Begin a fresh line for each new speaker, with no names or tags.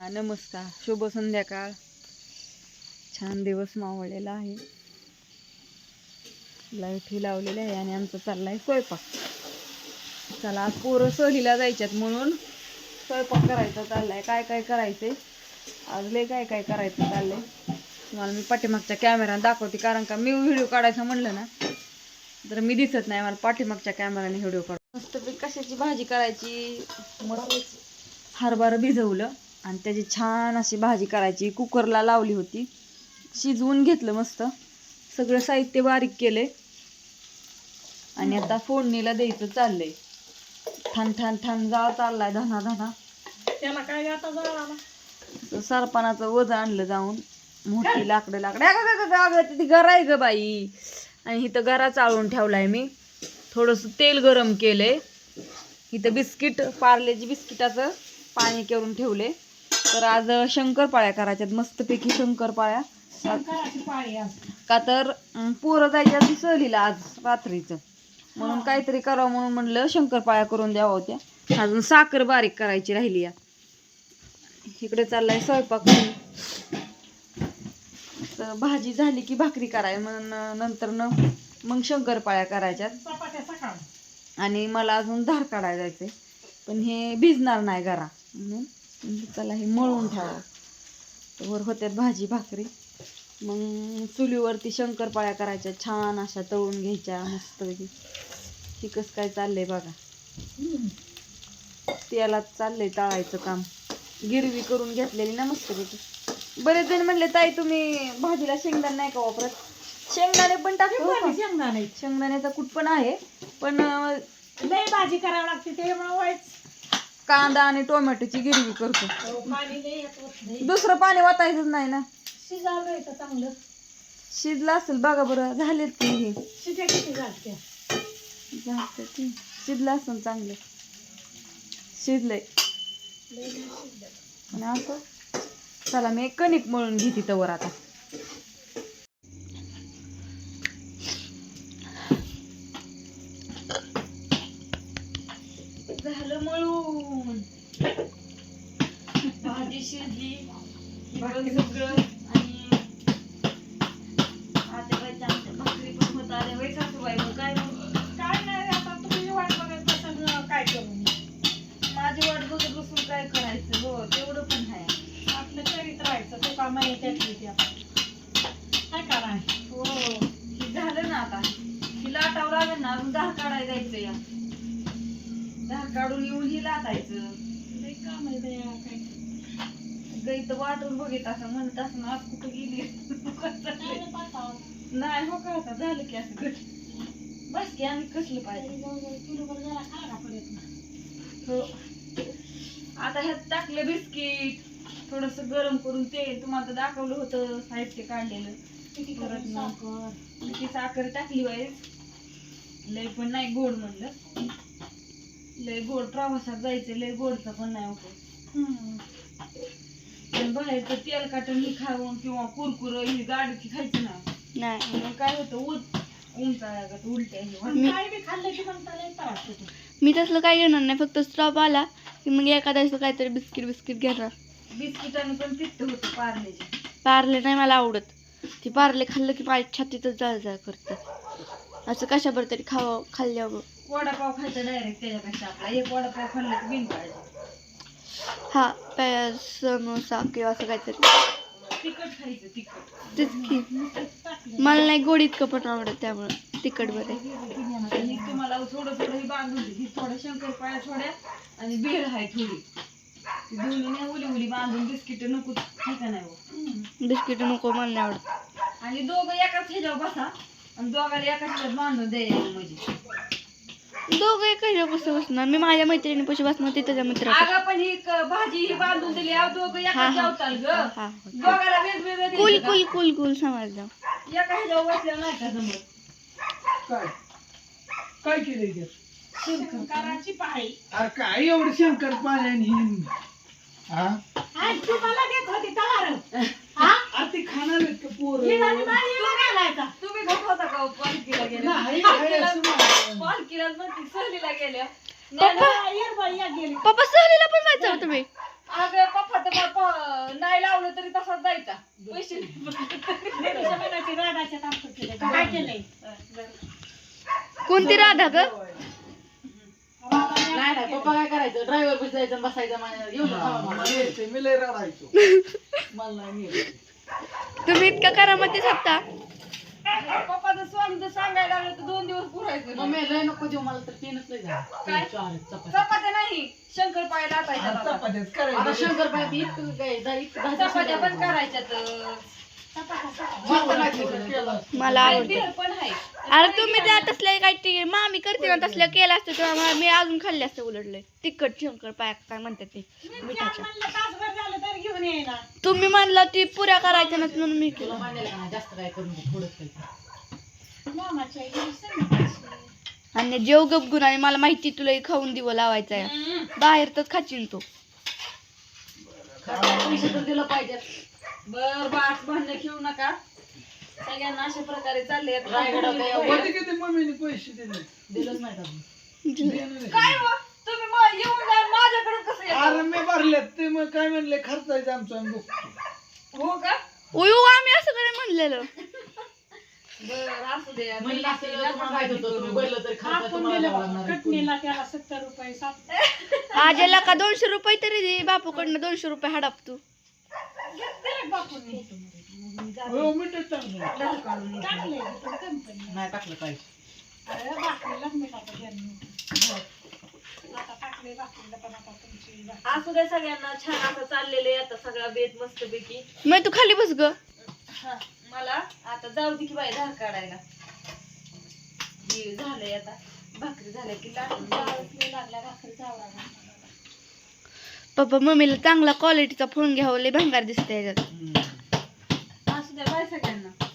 नमस्कार. शुभ संध्याकाळ. छान दिवस मावळलेला आहे. लाइट ही लावलेली आहे आणि आमचा चाललाय स्वयंपाक. चला आज पोरं सहलीला जायच्यात म्हणून स्वयंपाक करायचा चाललाय. काय काय करायचंय? आज लय काय काय करायचं चाललंय? तुम्हाला मी पाठीमागच्या कॅमेरा दाखवते कारण का मी व्हिडिओ काढायचा म्हणलं ना तर मी दिसत नाही. मला पाठीमागच्या कॅमेराने व्हिडिओ काढ मस्त कशाची भाजी करायची? मस्त हरभरा भिजवलं. आणि त्याची छान अशी भाजी करायची. कुकरला लावली होती. शिजवून घेतलं मस्त. सगळं साहित्य बारीक केले आणि आता फोडणीला द्यायचं चाललंय. ठाण ठाण ठाण जाळ चाललाय धना धना.
त्याला काय आता
सरपणाचं वज आणलं जाऊन. मोठी लाकडं लाकडं. अगं, अगं, अगं, अगं, ती गरा आहे ग बाई. आणि इथं गरा चाळून ठेवलाय मी. थोडंसं तेल गरम केलंय. इथं बिस्किट पार्लेजी बिस्किटाचं पाणी करून ठेवले तर आज शंकरपाळ्या करायच्यात मस्तपैकी शंकरपाळ्या. का तर पोरं जायच्या सहलीला आज रात्रीचं. म्हणून काहीतरी करावं म्हणून म्हणलं शंकरपाळ्या करून द्यावा होत्या. अजून साखर बारीक करायची राहिली या. इकडे चाललाय स्वयंपाक तर भाजी झाली की भाकरी कराय म्हणून नंतर न मग शंकरपाळ्या करायच्यात. आणि मला अजून धार काढायला जायचंय. पण हे भिजणार नाही घरा. म्हणून चला हे मळून तर वर होत्यात भाजी भाकरी. मग चुलीवरती शंकरपाळ्या करायच्या छान अशा तळून घ्यायच्या मस्तपैकी. हे कसं काय चाललंय बघा. तेलात चाललंय तळायचं काम. गिरवी करून घेतलेली ना मस्तपैकी. बरेच जण म्हणले ताई तुम्ही भाजीला शेंगदाणे नाही का वापरत? शेंगदाणे पण टाकतो?
शेंगदाणे
शेंगदाण्याचा कूट पण आहे. पण
लय भाजी करावी लागते त्यामुळे व्हायच
कांदा आणि टोमॅटोची गिरवी करतो. दुसरं पाणी वाटायचंच नाही ना.
चांगलं
शिजलं असेल बघा बरं झालेत की हे.
किती
की. शिजलं असेल चांगलं. शिजलंय. आणि असं. चला मी एक कणिक मळून घेते तवर आता. झालं मळून. भाजी शिजली सगळं. आणि आत्याबाईच्या आमच्या भाकरी पण होत आल्या. बाई सासूबाई मग काय
काय नाही आता तुम्ही वाट बघत बसा काय करू
माझी वाट बघत बसून काय करायचं? हो तेवढं पण आहे.
आपलं चरित्र राहायचं तो का माहिती त्यातली ती आता काय करा
हो झालं ना आता. ही लाटावं लागेल ना अजून दहा काढायला जायचं या दहा काढून येऊन ही लाटायचं.
काम आहे बाया, काय.
गई तर वाटून बघित असं म्हणत असं आज कुठं गेली.
काय नाही पाहता.
नाही हो का आता? झालं की असं गट. बस की आम्ही कसलं पाहिजे
किलोभर जरा खायला ना.
हो. आता ह्यात टाकलं बिस्किट. थोडस गरम करून तेल तुम्हाला तर दाखवलं होतं साहित्य काढलेलं.
किती
परत मग.
साखर?
ती साखर टाकली वाईस लय पण नाही गोड म्हणलं. लय गोड प्रवासात जायचं लय गोडचं पण नाही होतं. बाहेरचं तेल काटून खाऊन किंवा कुरकुर ही गाडीची खायची नाही. मग काय होतं उत उलट्या हे.
काय बी खाल्लं की त्रास होतो.
मी तसलं काय घेणार नाही फक्त स्टॉप आला की मग एखाद्या काहीतरी बिस्किट बिस्किट घेणार.
बिस्किटाने पण पित्त होतं पार्लेची
पार्ले नाही मला आवडत. ती पार्ले खाल्लं की माझ्या छातीतच जळजळ करतं असं कशाबर तरी खावं खाल्ल्यावर.
वडापाव खायचा डायरेक्ट त्याच्यापेक्षा आपला. एक वडापाव खाल्लं की बिन पाहिजे
हा प्या समोसा किंवा असं काहीतरी.
तिखट खायचं तिखट.
तेच की. मला नाही गोड इतकं पण आवडत त्यामुळं. तिखट बरं आहे.
तुम्हाला थोडं थोडं ही बांधून दे. ही थोड्या शंकरपाळ्या थोड्या आणि बेळ आहे थोडी. ती दोन्ही नाही उली उली बांधून बिस्किट नको का नाही हो.
बिस्किट नको मला नाही आवडत.
आणि दोघं एकाच ह्याच्यावर बसा. आणि दोघाला एकाच ह्याच्यात बांधून द्यायला म्हणजे
दोघं एका कसं बसणार. मी माझ्या मैत्रिणी पशी बसणार ती त्याच्या मित्र
अगं पण ही क- भाजी ही बांधून दिली. अहो दोघं
हा,
एकाच
हा.
जेवताल ग.
हा
दोघाला वेगवेगळं
कुल कुल कुल कुल समजलं?
एका ह्याच्यावर नाही का जमत
काय? काय केलंय त्यात
शंकराची पाळी.
अरे काय एवढं शंकर पाण्याने हा?
आज तुम्हाला देत होती तवार हा?
अरे ते खाणार आहेत का पोर?
हिरानी बाई हिला घालायचा.
तुम्ही होता का हो?
नाही.
पालखीला म्हणते सहलीला गेल्या.
पप्पा. येर बाई या गेली.
पप्पा सहलीला पण जायचं तुम्ही?
अगं पप्पा तर बापा पैसे
मुलाची राडाच्या तांबूळ केले. काय केलंय
कोणती राधा ग?
नाही नाही पप्पा काय करायचं? ड्रायव्हर बस जायचं बसायचं म्हणे, येऊ नका
मी लय रडायचो.
मला नाही मिळत.
तुम्ही इतका करामती
पप्पाचं स्वामी तर सांगायला लागलं तर दोन दिवस पुरायचं
मम्मी लय नको देऊ मला तर तीनच लय झालं.
काय?
तीन, चार आहेत चपात्या.
चपात्या नाही शंकरपाळ्या लाटायच्या आता.
चपात्याच
आता
करायचं
शंकरपाळ्यात इतकं काय दहा- इतकं दहा
चपात्या पण
दिवसात
करायच्यात.
मला तर माहीत नाही केलं.
मला
आणि
आवडतं.
बिहर पण आहे.
अरे तुम्ही त्या तसल्या काय ते मामी करते ना तसल्या केलं असतं तेव्हा मला- मी अजून खाल्ले असते उलटले. तिखट शंकर पाय काय म्हणतात ते? मिठाच्या.
म्हणलं तासभर झालं तर घेऊन
तुम्ही म्हणला ती पुऱ्या करायच्या नाहीत म्हणून मी केलं
नाही जास्त काय करून.
आणि जेव गपगुण आणि मला माहिती तुला खाऊन दिवं लावायचं आहे बाहेर तर खाचीन तो
खर्चाला पैसे तर दिलं पाहिजे
बर बास भांडण घेऊ नका सगळ्यांना अशा प्रकारे चालले
पैसे दिले
दिलंच नाही
नाही.
काय? तुम्ही येऊन जा माझ्याकडे कसं
अरे
येतात?
मी काय म्हणले? खर्चायचं आमचं आम्ही बघतो
हो का?
उयू आम्ही असं कडे म्हणलेलं.
बर असू दे.
म्हणलं असतं की तुम्हाला माहीत होतं, तुम्ही बोललं तरी खर्च
आपण
तुम्हाला
दिलं
द्यावा लागणार आहे.
कटणीला त्याला सत्तर रुपये सात
आजेला का दोनशे रुपये तरी दे बापूकडनं दोनशे रुपये हडप तू.
बापूंनी.
हो टाकलं
टाकले कंपनी
नाही टाकलं काय
अरे बाकरीलाच मिठाचं जन्म
असू दे सगळ्यांना छान असं चाललेलं आहे आता सगळा बेत मस्त पैकी
मग तू खाली बस ग.
मला आता जाऊ दे की बाई धार काढायला. हे झालंय आता. भाकरी झाल्या की लाटून
लागल्या भाकरी जावळा
पप्पा मम्मीला चांगला क्वालिटीचा फ़ोन घ्यावा लय भंगार दिसतंय.
असू द्या बाय सगळ्यांना.